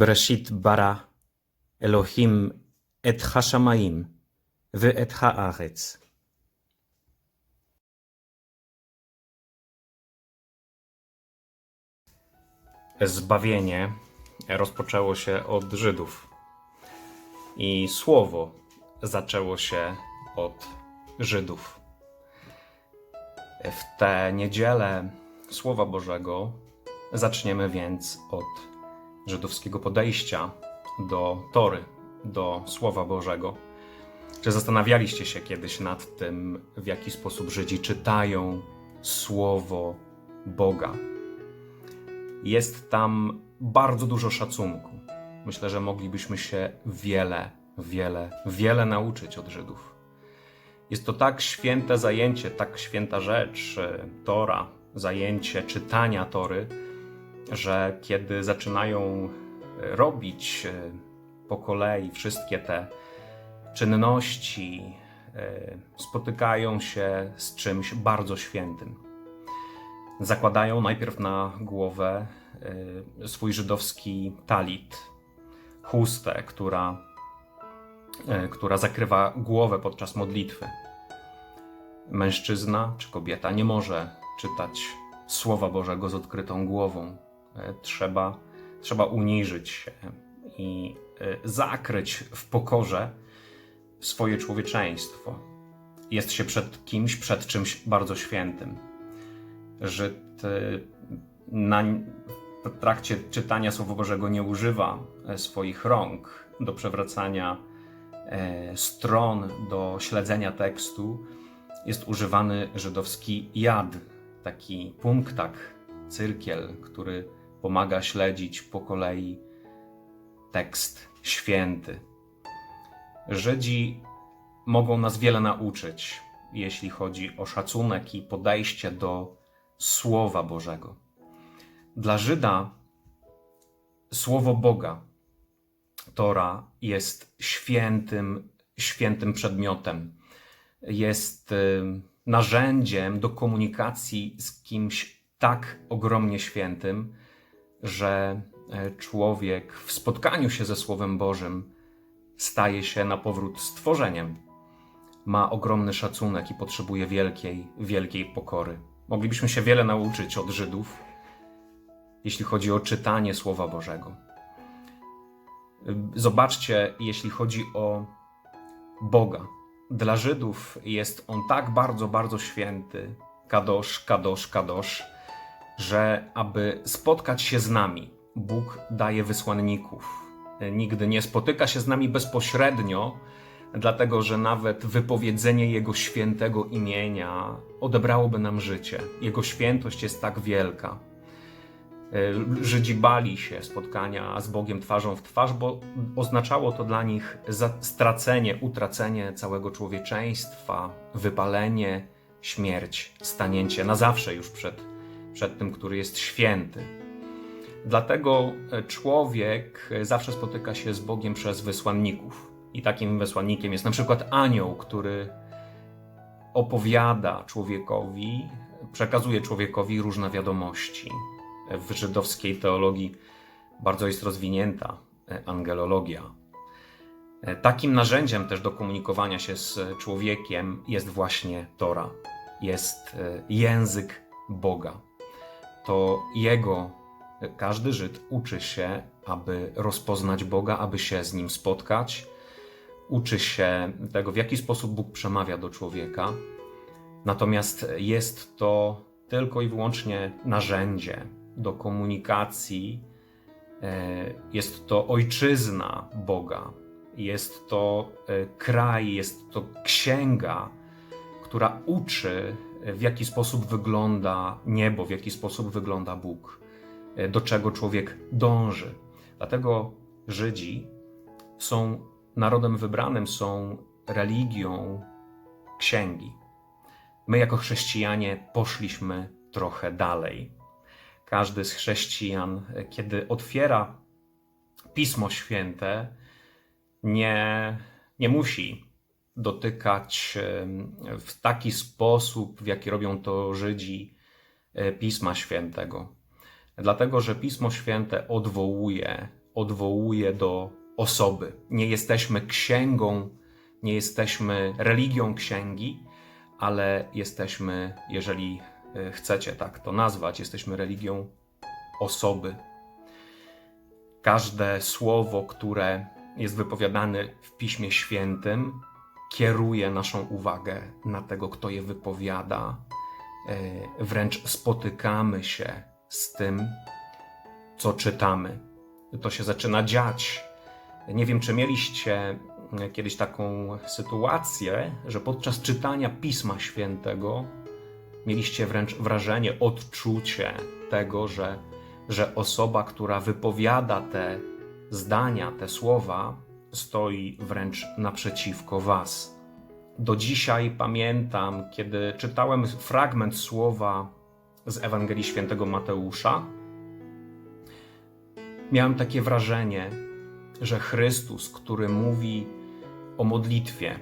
Breshit bara Elohim et hashamaim ve'et ha'aretz. Zbawienie rozpoczęło się od Żydów i słowo zaczęło się od Żydów. W tę niedzielę Słowa Bożego zaczniemy więc od żydowskiego podejścia do Tory, do Słowa Bożego. Czy zastanawialiście się kiedyś nad tym, w jaki sposób Żydzi czytają Słowo Boga? Jest tam bardzo dużo szacunku. Myślę, że moglibyśmy się wiele, wiele, wiele nauczyć od Żydów. Jest to tak święte zajęcie, tak święta rzecz, e, Tora, zajęcie czytania Tory, że kiedy zaczynają e, robić e, po kolei wszystkie te czynności, e, spotykają się z czymś bardzo świętym. Zakładają najpierw na głowę swój żydowski talit, chustę, która, która zakrywa głowę podczas modlitwy. Mężczyzna czy kobieta nie może czytać Słowa Bożego z odkrytą głową. E, Trzeba, trzeba uniżyć się i e, zakryć w pokorze swoje człowieczeństwo. Jest się przed kimś, przed czymś bardzo świętym. Żyd na, w trakcie czytania Słowa Bożego nie używa e, swoich rąk do przewracania stron, do śledzenia tekstu. Jest używany żydowski jad, taki punktak, cyrkiel, który pomaga śledzić po kolei tekst święty. Żydzi mogą nas wiele nauczyć, jeśli chodzi o szacunek i podejście do Słowa Bożego. Dla Żyda Słowo Boga, Tora, jest świętym, świętym przedmiotem. Jest y, narzędziem do komunikacji z kimś tak ogromnie świętym, że e, człowiek w spotkaniu się ze Słowem Bożym staje się na powrót stworzeniem. Ma ogromny szacunek i potrzebuje wielkiej, wielkiej pokory. Moglibyśmy się wiele nauczyć od Żydów, jeśli chodzi o czytanie Słowa Bożego. Zobaczcie, jeśli chodzi o Boga. Dla Żydów jest on tak bardzo, bardzo święty, kadosz, kadosz, kadosz, że aby spotkać się z nami, Bóg daje wysłanników. Nigdy nie spotyka się z nami bezpośrednio, dlatego że nawet wypowiedzenie Jego świętego imienia odebrałoby nam życie. Jego świętość jest tak wielka. Żydzi bali się spotkania z Bogiem twarzą w twarz, bo oznaczało to dla nich stracenie, utracenie całego człowieczeństwa, wypalenie, śmierć, stanięcie na zawsze już przed, przed tym, który jest święty. Dlatego e, człowiek e, zawsze spotyka się z Bogiem przez wysłanników. I takim wysłannikiem jest na przykład anioł, który opowiada człowiekowi, przekazuje człowiekowi różne wiadomości. W żydowskiej teologii bardzo jest rozwinięta e, angelologia. Takim narzędziem też do komunikowania się z człowiekiem jest właśnie Tora. Jest język Boga. To Jego każdy Żyd uczy się, aby rozpoznać Boga, aby się z Nim spotkać. Uczy się tego, w jaki sposób Bóg przemawia do człowieka. Natomiast jest to tylko i wyłącznie narzędzie do komunikacji. E, Jest to ojczyzna Boga, jest to e, kraj, jest to księga, która uczy, w jaki sposób wygląda niebo, w jaki sposób wygląda Bóg, e, do czego człowiek dąży. Dlatego Żydzi są narodem wybranym, są religią księgi. My, jako chrześcijanie, poszliśmy trochę dalej. Każdy z chrześcijan, e, kiedy otwiera Pismo Święte, nie, nie musi dotykać w taki sposób, w jaki robią to Żydzi, e, Pisma Świętego. Dlatego, że Pismo Święte odwołuje odwołuje do osoby. Nie jesteśmy księgą, nie jesteśmy religią księgi, ale jesteśmy, jeżeli e, chcecie tak to nazwać, jesteśmy religią osoby. Każde słowo, które jest wypowiadane w Piśmie Świętym, kieruje naszą uwagę na tego, kto je wypowiada. E, Wręcz spotykamy się z tym, co czytamy. To się zaczyna dziać. Nie wiem, czy mieliście kiedyś taką sytuację, że podczas czytania Pisma Świętego mieliście wręcz wrażenie, odczucie tego, że, że osoba, która wypowiada te zdania, te słowa, stoi wręcz naprzeciwko Was. Do dzisiaj pamiętam, kiedy czytałem fragment słowa z Ewangelii Świętego Mateusza, miałem takie wrażenie, że Chrystus, który mówi o modlitwie,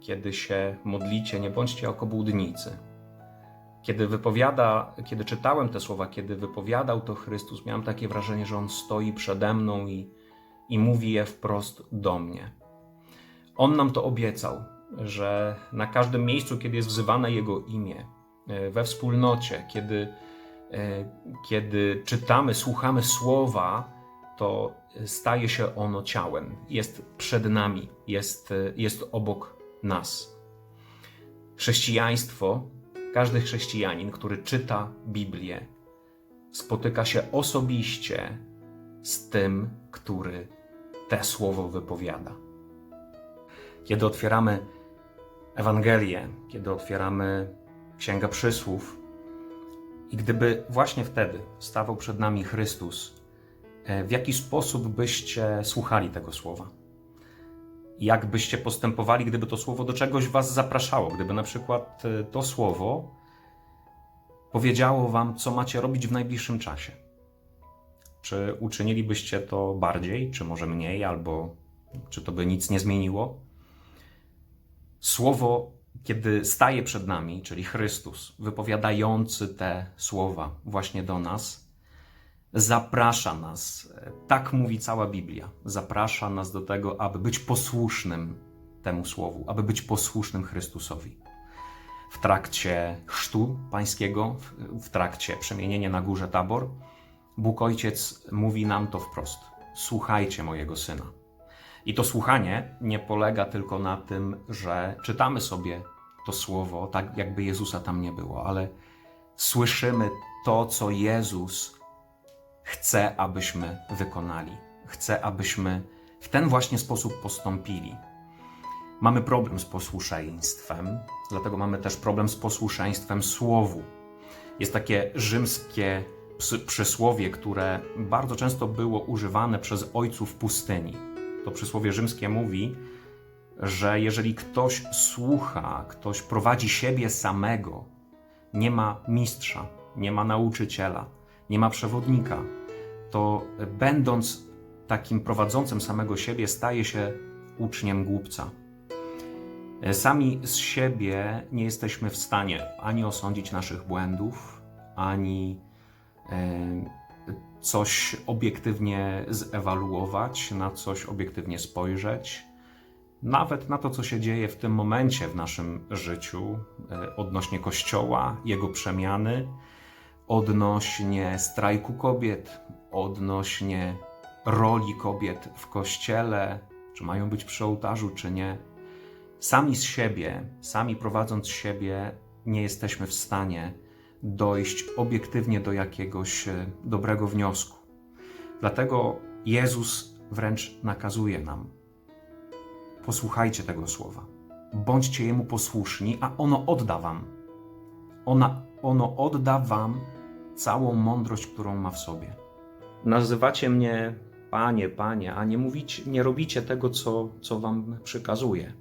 kiedy się modlicie, nie bądźcie jako budnicy. Kiedy wypowiada, kiedy czytałem te słowa, kiedy wypowiadał to Chrystus, miałem takie wrażenie, że On stoi przede mną i, i mówi je wprost do mnie. On nam to obiecał, że na każdym miejscu, kiedy jest wzywane Jego imię, e, we wspólnocie, kiedy, e, kiedy czytamy, słuchamy słowa, to staje się ono ciałem, jest przed nami, jest, jest obok nas. Chrześcijaństwo, każdy chrześcijanin, który czyta Biblię, spotyka się osobiście z tym, który te słowo wypowiada. Kiedy otwieramy Ewangelię, kiedy otwieramy Księgę Przysłów, i gdyby właśnie wtedy stawał przed nami Chrystus, w jaki sposób byście słuchali tego słowa? Jak byście postępowali, gdyby to słowo do czegoś was zapraszało? Gdyby na przykład e, to słowo powiedziało wam, co macie robić w najbliższym czasie? Czy uczynilibyście to bardziej, czy może mniej, albo czy to by nic nie zmieniło? Słowo, kiedy staje przed nami, czyli Chrystus, wypowiadający te słowa właśnie do nas, zaprasza nas, tak mówi cała Biblia, zaprasza nas do tego, aby być posłusznym temu słowu, aby być posłusznym Chrystusowi. W trakcie chrztu pańskiego, w trakcie przemienienia na górze Tabor, Bóg Ojciec mówi nam to wprost: Słuchajcie mojego syna. I to słuchanie nie polega tylko na tym, że czytamy sobie to słowo, tak jakby Jezusa tam nie było, ale słyszymy to, co Jezus chce, abyśmy wykonali. Chce, abyśmy w ten właśnie sposób postąpili. Mamy problem z posłuszeństwem, dlatego mamy też problem z posłuszeństwem słowu. Jest takie rzymskie przysłowie, które bardzo często było używane przez ojców pustyni. To przysłowie rzymskie mówi, że jeżeli ktoś słucha, ktoś prowadzi siebie samego, nie ma mistrza, nie ma nauczyciela, nie ma przewodnika, to będąc takim prowadzącym samego siebie, staje się uczniem głupca. Sami z siebie nie jesteśmy w stanie ani osądzić naszych błędów, ani coś obiektywnie zewaluować, na coś obiektywnie spojrzeć, nawet na to, co się dzieje w tym momencie w naszym życiu e, odnośnie Kościoła, jego przemiany odnośnie strajku kobiet, odnośnie roli kobiet w kościele, czy mają być przy ołtarzu, czy nie. Sami z siebie, sami prowadząc siebie, nie jesteśmy w stanie dojść obiektywnie do jakiegoś e, dobrego wniosku. Dlatego Jezus wręcz nakazuje nam: posłuchajcie tego słowa, bądźcie Jemu posłuszni, a ono odda Wam. Ona, ono odda Wam całą mądrość, którą ma w sobie. Nazywacie mnie Panie, Panie, a nie mówicie, nie robicie tego, co, co Wam przykazuję.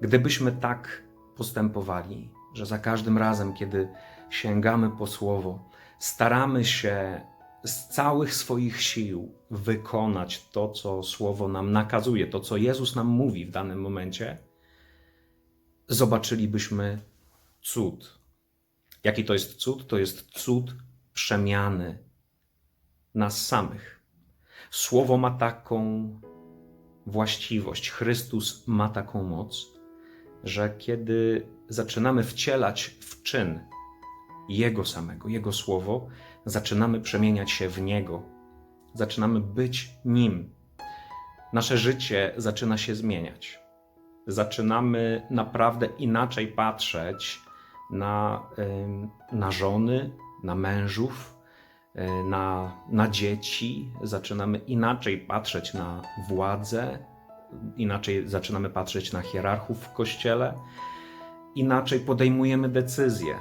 Gdybyśmy tak postępowali, że za każdym razem, kiedy sięgamy po słowo, staramy się z całych swoich sił wykonać to, co słowo nam nakazuje, to, co Jezus nam mówi w danym momencie, zobaczylibyśmy cud. Jaki to jest cud? To jest cud przemiany nas samych. Słowo ma taką właściwość, Chrystus ma taką moc, że kiedy zaczynamy wcielać w czyn Jego samego, Jego słowo, zaczynamy przemieniać się w Niego, zaczynamy być Nim. Nasze życie zaczyna się zmieniać. Zaczynamy naprawdę inaczej patrzeć na, na żony, na mężów, y, na, na dzieci, zaczynamy inaczej patrzeć na władzę, inaczej zaczynamy patrzeć na hierarchów w kościele, inaczej podejmujemy decyzje.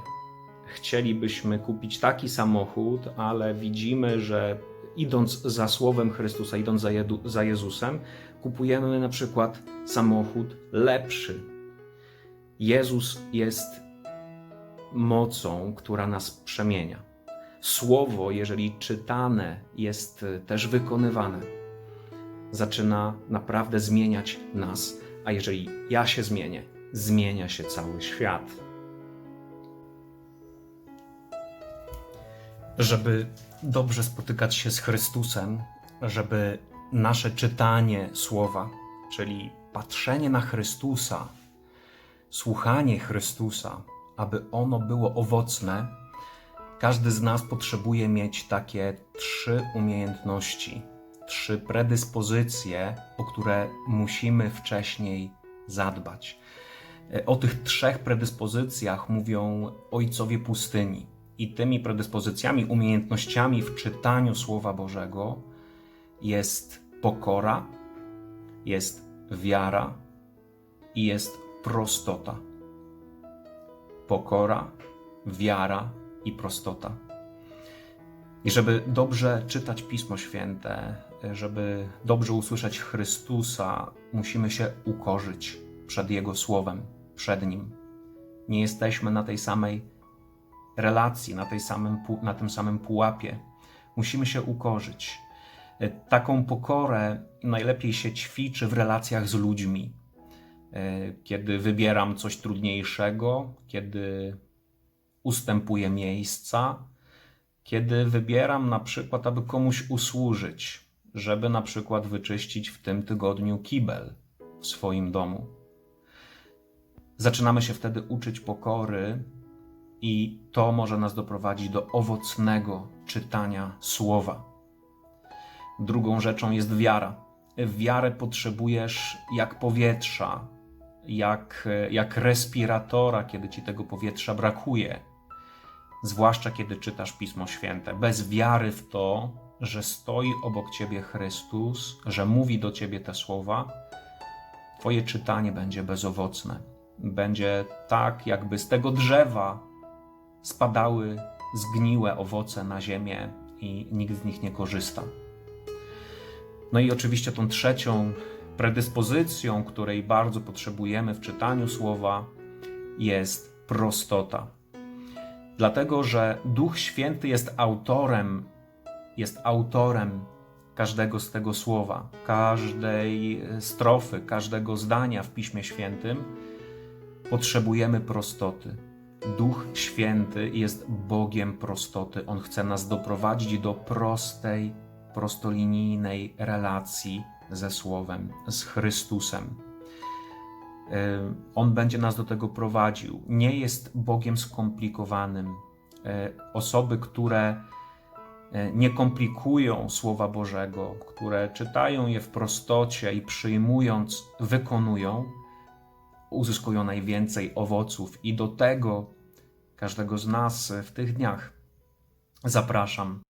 Chcielibyśmy kupić taki samochód, ale widzimy, że idąc za słowem Chrystusa, idąc za, Jedu, za Jezusem, kupujemy na przykład samochód lepszy. Jezus jest mocą, która nas przemienia. Słowo, jeżeli czytane, jest też wykonywane, zaczyna naprawdę zmieniać nas, a jeżeli ja się zmienię, zmienia się cały świat. Żeby dobrze spotykać się z Chrystusem, żeby nasze czytanie słowa, czyli patrzenie na Chrystusa, słuchanie Chrystusa, aby ono było owocne, każdy z nas potrzebuje mieć takie trzy umiejętności, trzy predyspozycje, o które musimy wcześniej zadbać. O tych trzech predyspozycjach mówią ojcowie pustyni. I tymi predyspozycjami, umiejętnościami w czytaniu Słowa Bożego jest pokora, jest wiara i jest prostota. Pokora, wiara i prostota. I żeby dobrze czytać Pismo Święte, żeby dobrze usłyszeć Chrystusa, musimy się ukorzyć przed Jego Słowem, przed Nim. Nie jesteśmy na tej samej relacji, na, tej samym, na tym samym pułapie. Musimy się ukorzyć. Taką pokorę najlepiej się ćwiczy w relacjach z ludźmi. Kiedy wybieram coś trudniejszego, kiedy ustępuję miejsca, kiedy wybieram na przykład, aby komuś usłużyć, żeby na przykład wyczyścić w tym tygodniu kibel w swoim domu. Zaczynamy się wtedy uczyć pokory, i to może nas doprowadzić do owocnego czytania słowa. Drugą rzeczą jest wiara. Wiarę potrzebujesz jak powietrza, jak, jak respiratora, kiedy ci tego powietrza brakuje, zwłaszcza kiedy czytasz Pismo Święte. Bez wiary w to, że stoi obok ciebie Chrystus, że mówi do ciebie te słowa, twoje czytanie będzie bezowocne. Będzie tak, jakby z tego drzewa spadały zgniłe owoce na ziemię i nikt z nich nie korzysta. No i oczywiście tą trzecią predyspozycją, której bardzo potrzebujemy w czytaniu słowa, jest prostota. Dlatego, że Duch Święty jest autorem, jest autorem każdego z tego słowa, każdej strofy, każdego zdania w Piśmie Świętym, potrzebujemy prostoty. Duch Święty jest Bogiem prostoty. On chce nas doprowadzić do prostej, prostolinijnej relacji ze Słowem, z Chrystusem. On będzie nas do tego prowadził. Nie jest Bogiem skomplikowanym. Osoby, które nie komplikują Słowa Bożego, które czytają je w prostocie i przyjmując, wykonują, uzyskują najwięcej owoców, i do tego każdego z nas w tych dniach zapraszam.